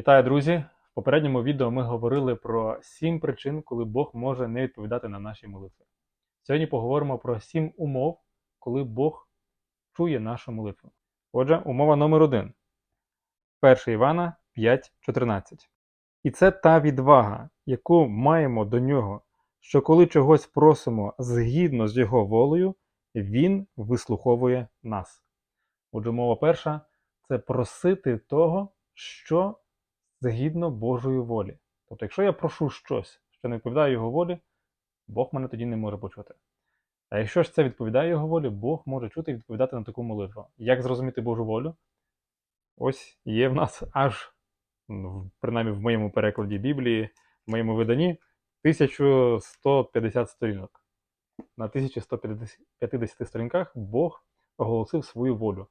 Вітаю, друзі! В попередньому відео ми говорили про сім причин, коли Бог може не відповідати на наші молитви. Сьогодні поговоримо про сім умов, коли Бог чує нашу молитву. Отже, умова номер один. 1 Івана 5.14. І це та відвага, яку маємо до нього, що коли чогось просимо згідно з його волею, він вислуховує нас. Отже, мова перша це просити того, що згідно Божої волі. Тобто, якщо я прошу щось, що не відповідає його волі, Бог мене тоді не може почути. А якщо ж це відповідає його волі, Бог може чути і відповідати на таку молитву. Як зрозуміти Божу волю? Ось є в нас аж, ну, принаймні в моєму перекладі Біблії, в моєму виданні, 1150 сторінок. На 1150 сторінках Бог оголосив свою волю,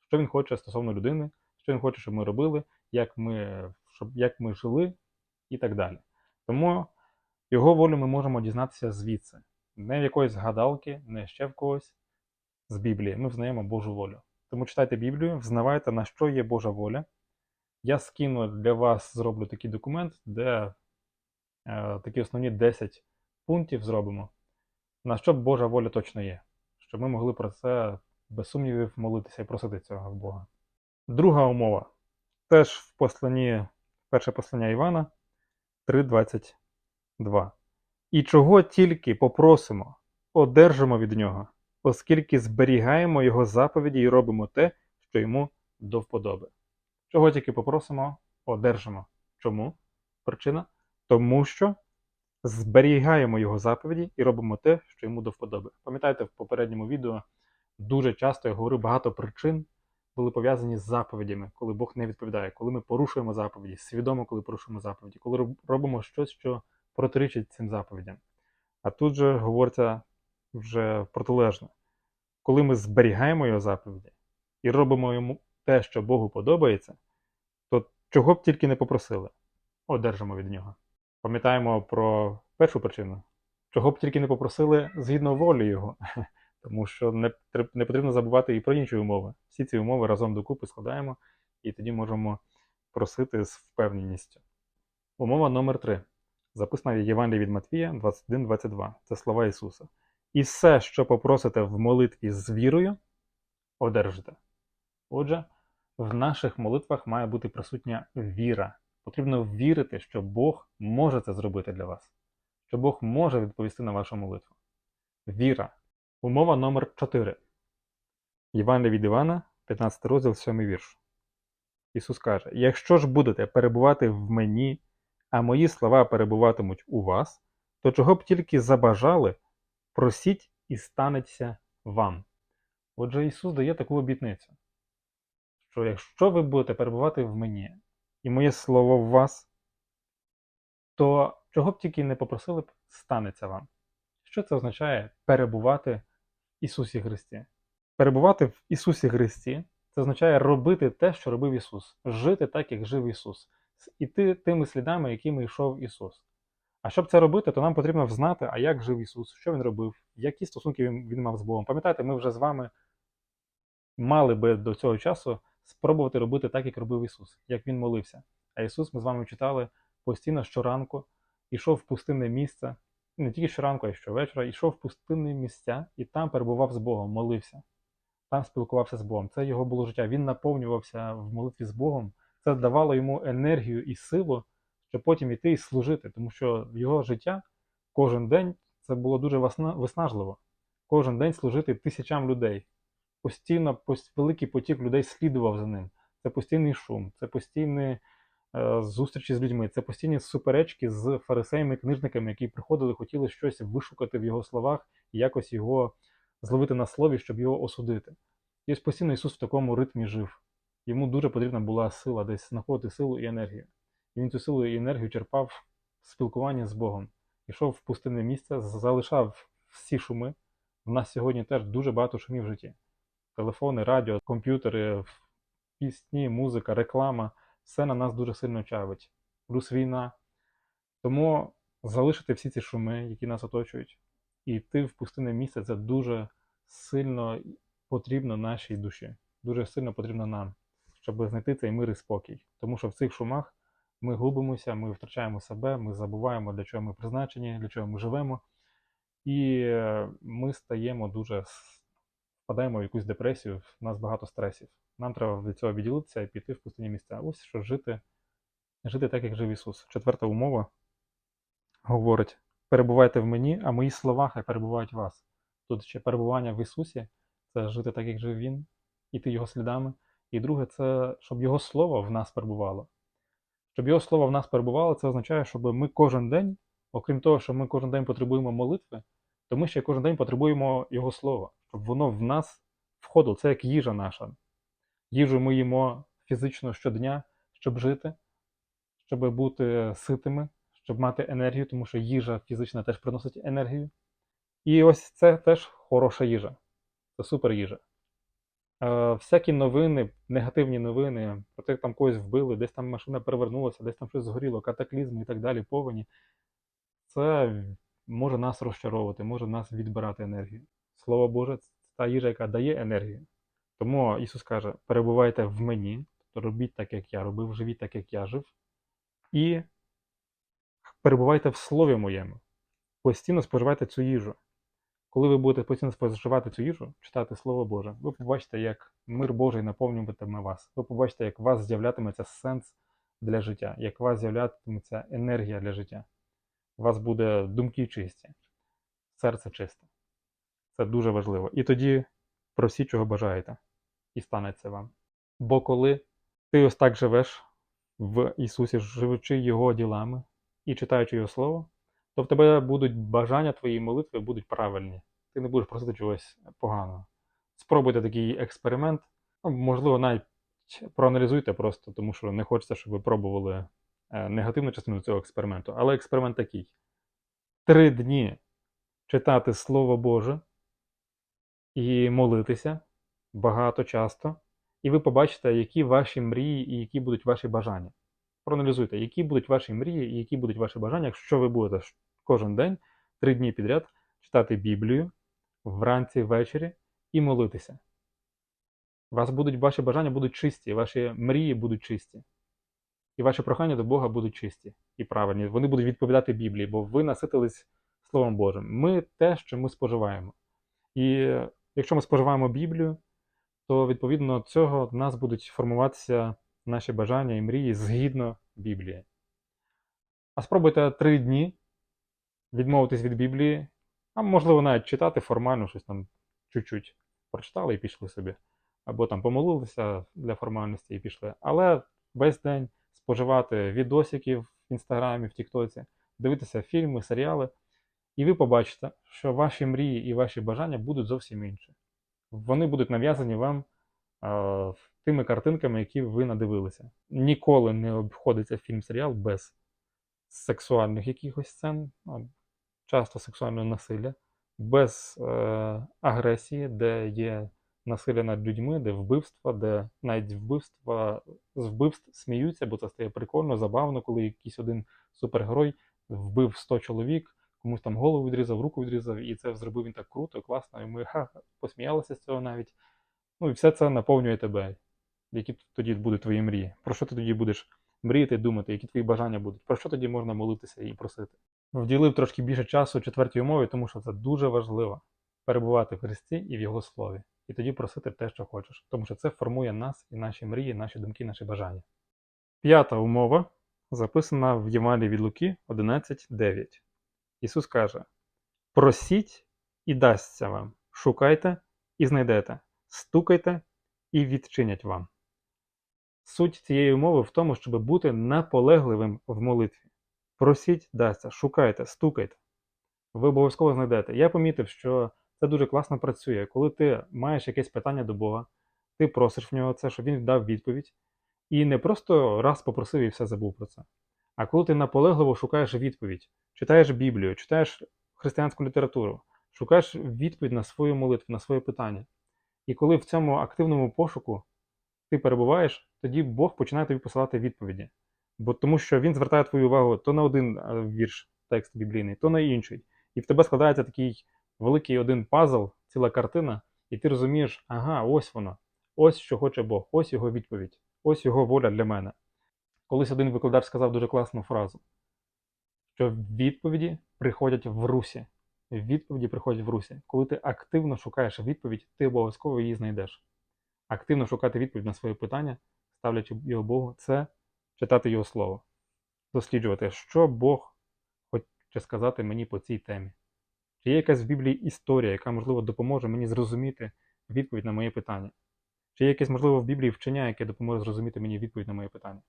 що він хоче стосовно людини, що він хоче, щоб ми робили, як ми, щоб, як ми жили і так далі. Тому його волю ми можемо дізнатися звідси. Не в якоїсь гадалки, не ще в когось з Біблії. Ми взнаємо Божу волю. Тому читайте Біблію, взнавайте, на що є Божа воля. Я скину для вас, зроблю такий документ, де е, такі основні 10 пунктів зробимо, на що Божа воля точно є, щоб ми могли про це без сумнівів молитися і просити цього в Бога. Друга умова. Теж в посланні, перше послання Івана 3.22. І чого тільки попросимо, одержимо від нього, оскільки зберігаємо його заповіді і робимо те, що йому до вподоби. Чого тільки попросимо, одержимо. Чому? Причина? Тому що зберігаємо його заповіді і робимо те, що йому до вподоби. Пам'ятаєте, в попередньому відео дуже часто я говорю багато причин були пов'язані з заповідями, коли Бог не відповідає, коли ми порушуємо заповіді, свідомо, коли порушуємо заповіді, коли робимо щось, що протирічить цим заповідям. А тут же говориться вже протилежно. Коли ми зберігаємо його заповіді і робимо йому те, що Богу подобається, то чого б тільки не попросили, одержимо від нього. Пам'ятаємо про першу причину, чого б тільки не попросили згідно волі його. Тому що не, не потрібно забувати і про інші умови. Всі ці умови разом докупи складаємо, і тоді можемо просити з впевненістю. Умова номер 3 записана в Євангелії від Матвія 21-22. Це слова Ісуса. І все, що попросите в молитві з вірою, одержите. Отже, в наших молитвах має бути присутня віра. Потрібно вірити, що Бог може це зробити для вас, що Бог може відповісти на вашу молитву. Віра. Умова номер 4. Євангелія від Івана, 15 розділ, 7 вірш. Ісус каже: Якщо ж будете перебувати в мені, а мої слова перебуватимуть у вас, то чого б тільки забажали, просіть і станеться вам. Отже, Ісус дає таку обітницю, що якщо ви будете перебувати в мені, і моє слово в вас, то чого б тільки не попросили б, станеться вам. Що це означає перебувати Ісусі Христі? Перебувати в Ісусі Христі це означає робити те, що робив Ісус, жити так, як жив Ісус, іти тими слідами, якими йшов Ісус. А щоб це робити, то нам потрібно взнати, а як жив Ісус, що Він робив, які стосунки Він, він мав з Богом. Пам'ятаєте, ми вже з вами мали би до цього часу спробувати робити так, як робив Ісус, як Він молився. А Ісус, ми з вами читали постійно щоранку, йшов в пустинне місце, не тільки щоранку, а й щовечора, йшов в пустинні місця і там перебував з Богом, молився. Там спілкувався з Богом. Це його було життя. Він наповнювався в молитві з Богом. Це давало йому енергію і силу, щоб потім іти і служити, тому що його життя кожен день це було дуже виснажливо. Кожен день служити тисячам людей. Постійно пос- великий потік людей слідував за ним. Це постійний шум, це постійні е, зустрічі з людьми, це постійні суперечки з фарисеями, книжниками, які приходили, хотіли щось вишукати в його словах якось його зловити на слові, щоб його осудити. І ось постійно Ісус в такому ритмі жив. Йому дуже потрібна була сила, десь знаходити силу і енергію. І він цю силу і енергію черпав в спілкуванні з Богом. Ішов в пустинне місце, залишав всі шуми. В нас сьогодні теж дуже багато шумів в житті. Телефони, радіо, комп'ютери, пісні, музика, реклама все на нас дуже сильно чавить. Плюс війна. Тому залишити всі ці шуми, які нас оточують, і йти в пустинне місце це дуже сильно потрібно нашій душі. Дуже сильно потрібно нам, щоб знайти цей мир і спокій. Тому що в цих шумах ми губимося, ми втрачаємо себе, ми забуваємо, для чого ми призначені, для чого ми живемо. І е, ми стаємо дуже впадаємо в якусь депресію, в нас багато стресів. Нам треба від цього відділитися і піти в пустині місця. Ось що жити, жити так, як жив Ісус. Четверта умова говорить: перебувайте в мені, а мої слова хай перебувають в вас. Тут ще перебування в Ісусі це жити так, як жив Він, іти Його слідами. І друге, це щоб Його Слово в нас перебувало. Щоб Його Слово в нас перебувало, це означає, щоб ми кожен день, окрім того, що ми кожен день потребуємо молитви, то ми ще кожен день потребуємо Його Слова, щоб воно в нас входило. Це як їжа наша. Їжу ми їмо фізично щодня, щоб жити, щоб бути ситими, щоб мати енергію, тому що їжа фізична теж приносить енергію. І ось це теж хороша їжа. Це супер їжа. Е, всякі новини, негативні новини, про те, як там когось вбили, десь там машина перевернулася, десь там щось згоріло, катаклізми і так далі, повені. Це може нас розчаровувати, може нас відбирати енергію. Слово Боже, це та їжа, яка дає енергію. Тому Ісус каже: перебувайте в мені, тобто робіть так, як я робив, живіть так, як я жив, і перебувайте в слові моєму. Постійно споживайте цю їжу. Коли ви будете постійно споживати цю їжу, читати Слово Боже, ви побачите, як мир Божий наповнюватиме вас. Ви побачите, як у вас з'являтиметься сенс для життя, як у вас з'являтиметься енергія для життя. У вас буде думки чисті, серце чисте. Це дуже важливо. І тоді просіть, чого бажаєте, і станеться вам. Бо коли ти ось так живеш в Ісусі, живучи Його ділами і читаючи Його Слово, то в тебе будуть бажання твої молитви будуть правильні. Ти не будеш просити чогось поганого. Спробуйте такий експеримент. Ну, можливо, навіть проаналізуйте просто, тому що не хочеться, щоб ви пробували е, негативну частину цього експерименту. Але експеримент такий: три дні читати Слово Боже і молитися багато часто, і ви побачите, які ваші мрії і які будуть ваші бажання. Проаналізуйте, які будуть ваші мрії і які будуть ваші бажання, якщо ви будете кожен день, три дні підряд, читати Біблію вранці, ввечері і молитися. Вас будуть ваші бажання будуть чисті, ваші мрії будуть чисті. І ваші прохання до Бога будуть чисті і правильні. Вони будуть відповідати Біблії, бо ви наситились Словом Божим. Ми те, що ми споживаємо. І якщо ми споживаємо Біблію, то відповідно цього в нас будуть формуватися наші бажання і мрії згідно Біблії. А спробуйте три дні відмовитись від Біблії, а можливо навіть читати формально щось там чуть-чуть прочитали і пішли собі. Або там помолилися для формальності і пішли. Але весь день споживати відосиків в інстаграмі, в Тіктоці, дивитися фільми, серіали, і ви побачите, що ваші мрії і ваші бажання будуть зовсім інші. Вони будуть нав'язані вам е, тими картинками, які ви надивилися. Ніколи не обходиться фільм-серіал без сексуальних якихось сцен, ну, часто сексуального насилля, без е, агресії, де є насилля над людьми, де вбивства, де навіть вбивства з вбивств сміються, бо це стає прикольно, забавно, коли якийсь один супергерой вбив 100 чоловік, комусь там голову відрізав, руку відрізав, і це зробив він так круто, класно, і ми ха, посміялися з цього навіть. Ну і все це наповнює тебе. Які тоді будуть твої мрії? Про що ти тоді будеш мріяти, думати, які твої бажання будуть? Про що тоді можна молитися і просити? Вділив трошки більше часу четвертій умові, тому що це дуже важливо перебувати в Христі і в Його слові. І тоді просити те, що хочеш, тому що це формує нас і наші мрії, наші думки, наші бажання. П'ята умова записана в Євангелії від Луки 11.9. Ісус каже: Просіть і дасться вам, шукайте і знайдете, стукайте і відчинять вам. Суть цієї умови в тому, щоб бути наполегливим в молитві. Просіть, дасться, шукайте, стукайте. Ви обов'язково знайдете. Я помітив, що це дуже класно працює. Коли ти маєш якесь питання до Бога, ти просиш в нього це, щоб він дав відповідь. І не просто раз попросив і все забув про це. А коли ти наполегливо шукаєш відповідь, читаєш Біблію, читаєш християнську літературу, шукаєш відповідь на свою молитву, на своє питання. І коли в цьому активному пошуку ти перебуваєш, тоді Бог починає тобі посилати відповіді. Бо тому що він звертає твою увагу то на один е, вірш, текст біблійний, то на інший. І в тебе складається такий великий один пазл, ціла картина, і ти розумієш, ага, ось воно, ось що хоче Бог, ось його відповідь, ось його воля для мене. Колись один викладач сказав дуже класну фразу, що відповіді приходять в русі. Відповіді приходять в русі. Коли ти активно шукаєш відповідь, ти обов'язково її знайдеш. Активно шукати відповідь на своє питання, ставлячи його Богу, це читати його слово, досліджувати, що Бог хоче сказати мені по цій темі. Чи є якась в Біблії історія, яка, можливо, допоможе мені зрозуміти відповідь на моє питання? Чи є якесь, можливо, в Біблії вчення, яке допоможе зрозуміти мені відповідь на моє питання?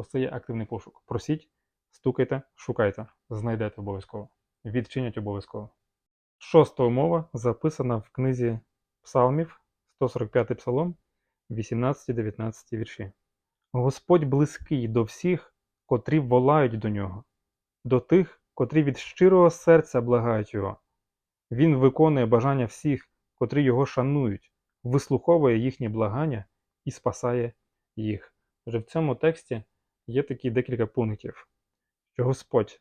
Ось це є активний пошук. Просіть, стукайте, шукайте, знайдете обов'язково. Відчинять обов'язково. Шоста умова записана в книзі Псалмів, 145 псалом, 18-19 вірші. Господь близький до всіх, котрі волають до нього, до тих, котрі від щирого серця благають його. Він виконує бажання всіх, котрі його шанують, вислуховує їхні благання і спасає їх. Вже в цьому тексті є такі декілька пунктів, що Господь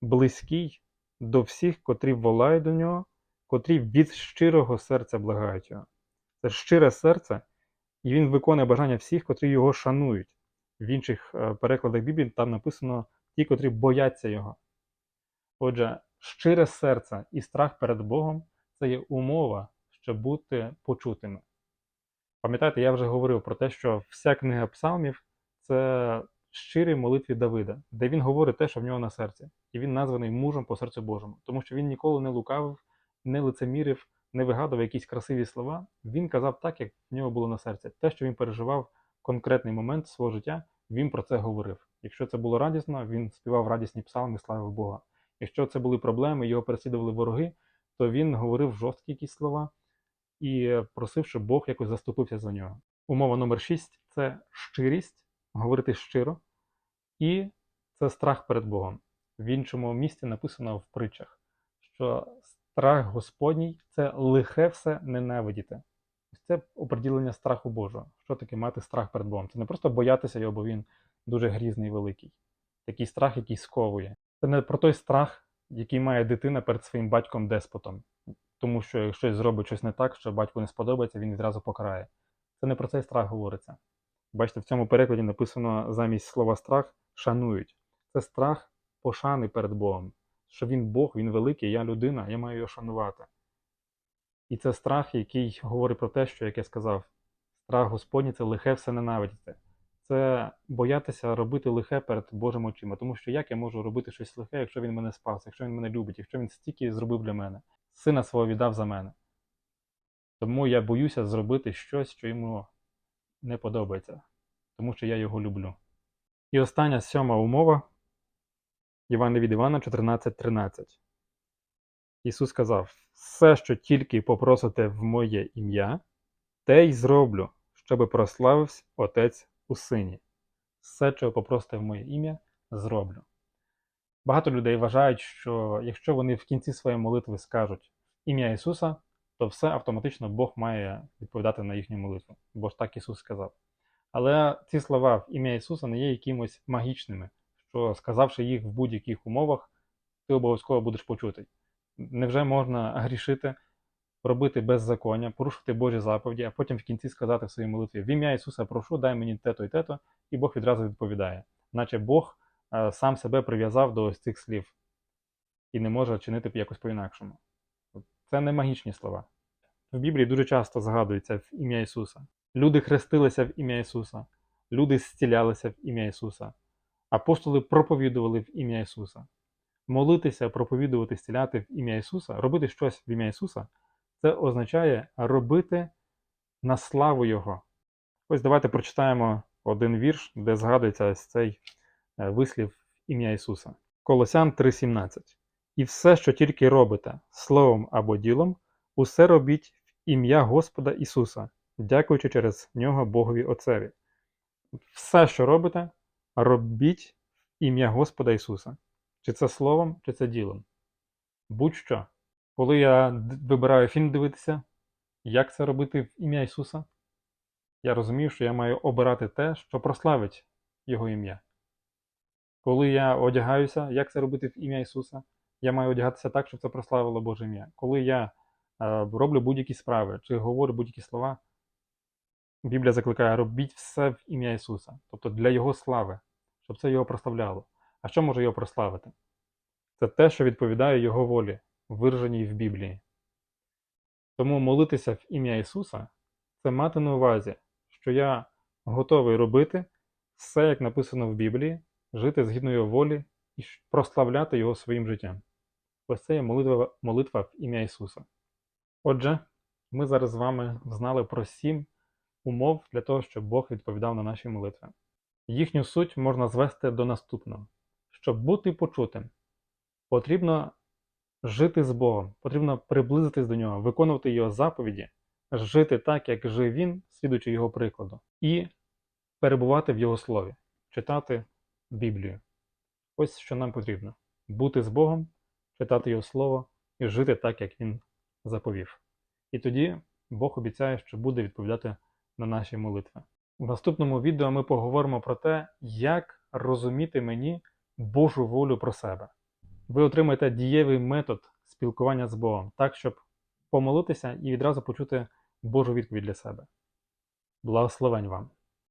близький до всіх, котрі волають до нього, котрі від щирого серця благають його. Це щире серце, і він виконує бажання всіх, котрі його шанують. В інших е, перекладах Біблії там написано ті, котрі бояться його. Отже, щире серце і страх перед Богом це є умова, щоб бути почутими. Пам'ятаєте, я вже говорив про те, що вся книга псалмів це щирі молитві Давида, де він говорить те, що в нього на серці. І він названий мужем по серцю Божому, тому що він ніколи не лукавив, не лицемірив, не вигадував якісь красиві слова. Він казав так, як в нього було на серці. Те, що він переживав конкретний момент свого життя, він про це говорив. Якщо це було радісно, він співав радісні псалми, славив Бога. Якщо це були проблеми, його переслідували вороги, то він говорив жорсткі якісь слова і просив, щоб Бог якось заступився за нього. Умова номер 6 це щирість, говорити щиро, і це страх перед Богом. В іншому місці написано в притчах, що страх Господній це лихе все ненавидіти. Це оприділення страху Божого. Що таке мати страх перед Богом? Це не просто боятися його, бо він дуже грізний і великий. Такий страх, який сковує. Це не про той страх, який має дитина перед своїм батьком-деспотом. Тому що якщо зробить щось не так, що батьку не сподобається, він відразу покарає. Це не про цей страх говориться. Бачите, в цьому перекладі написано замість слова страх шанують. Це страх пошани перед Богом. Що він Бог, він великий, я людина, я маю його шанувати. І це страх, який говорить про те, що як я сказав, страх Господній це лихе все ненавидіти. Це боятися робити лихе перед Божим очима. Тому що як я можу робити щось лихе, якщо він мене спас, якщо він мене любить, якщо він стільки зробив для мене, сина свого віддав за мене. Тому я боюся зробити щось, що йому не подобається, тому що я його люблю. І остання сьома умова Івана від Івана 14.13. Ісус сказав: все, що тільки попросите в моє ім'я, те й зроблю, щоби прославився Отець у Сині. Все, що попросите в моє ім'я, зроблю. Багато людей вважають, що якщо вони в кінці своєї молитви скажуть ім'я Ісуса, то все автоматично Бог має відповідати на їхню молитву, бо ж так Ісус сказав. Але ці слова в ім'я Ісуса не є якимось магічними, що сказавши їх в будь-яких умовах, ти обов'язково будеш почутий. Невже можна грішити, робити беззаконня, порушити Божі заповіді, а потім в кінці сказати в своїй молитві: В ім'я Ісуса прошу, дай мені те-то і те-то, і Бог відразу відповідає, наче Бог е, сам себе прив'язав до ось цих слів і не може чинити якось по-інакшому. Це не магічні слова. В Біблії дуже часто згадується в ім'я Ісуса. Люди хрестилися в ім'я Ісуса, люди зцілялися в ім'я Ісуса, апостоли проповідували в ім'я Ісуса. Молитися, проповідувати, зціляти в ім'я Ісуса, робити щось в ім'я Ісуса, це означає робити на славу Його. Ось давайте прочитаємо один вірш, де згадується ось цей е, вислів ім'я Ісуса. Колосян 3:17. І все, що тільки робите, словом або ділом, усе робіть в ім'я Господа Ісуса, дякуючи через нього Богові Отцеві. Все, що робите, робіть в ім'я Господа Ісуса. Чи це словом, чи це ділом. Будь-що. Коли я вибираю фільм дивитися, як це робити в ім'я Ісуса, я розумію, що я маю обирати те, що прославить Його ім'я. Коли я одягаюся, як це робити в ім'я Ісуса, я маю одягатися так, щоб це прославило Боже ім'я. Коли я е, роблю будь-які справи чи говорю будь-які слова, Біблія закликає робіть все в ім'я Ісуса, тобто для Його слави, щоб це його прославляло. А що може його прославити? Це те, що відповідає Його волі, вираженій в Біблії. Тому молитися в ім'я Ісуса це мати на увазі, що я готовий робити все, як написано в Біблії, жити згідно Його волі і прославляти Його своїм життям. Ось молитва, молитва в ім'я Ісуса. Отже, ми зараз з вами знали про сім умов для того, щоб Бог відповідав на наші молитви. Їхню суть можна звести до наступного: щоб бути почутим, потрібно жити з Богом, потрібно приблизитись до нього, виконувати його заповіді, жити так, як жив він, слідуючи його прикладу, і перебувати в його слові, читати Біблію. Ось що нам потрібно: бути з Богом, читати Його Слово і жити так, як Він заповів. І тоді Бог обіцяє, що буде відповідати на наші молитви. У наступному відео ми поговоримо про те, як розуміти мені Божу волю про себе. Ви отримаєте дієвий метод спілкування з Богом, так, щоб помолитися і відразу почути Божу відповідь для себе. Благословень вам!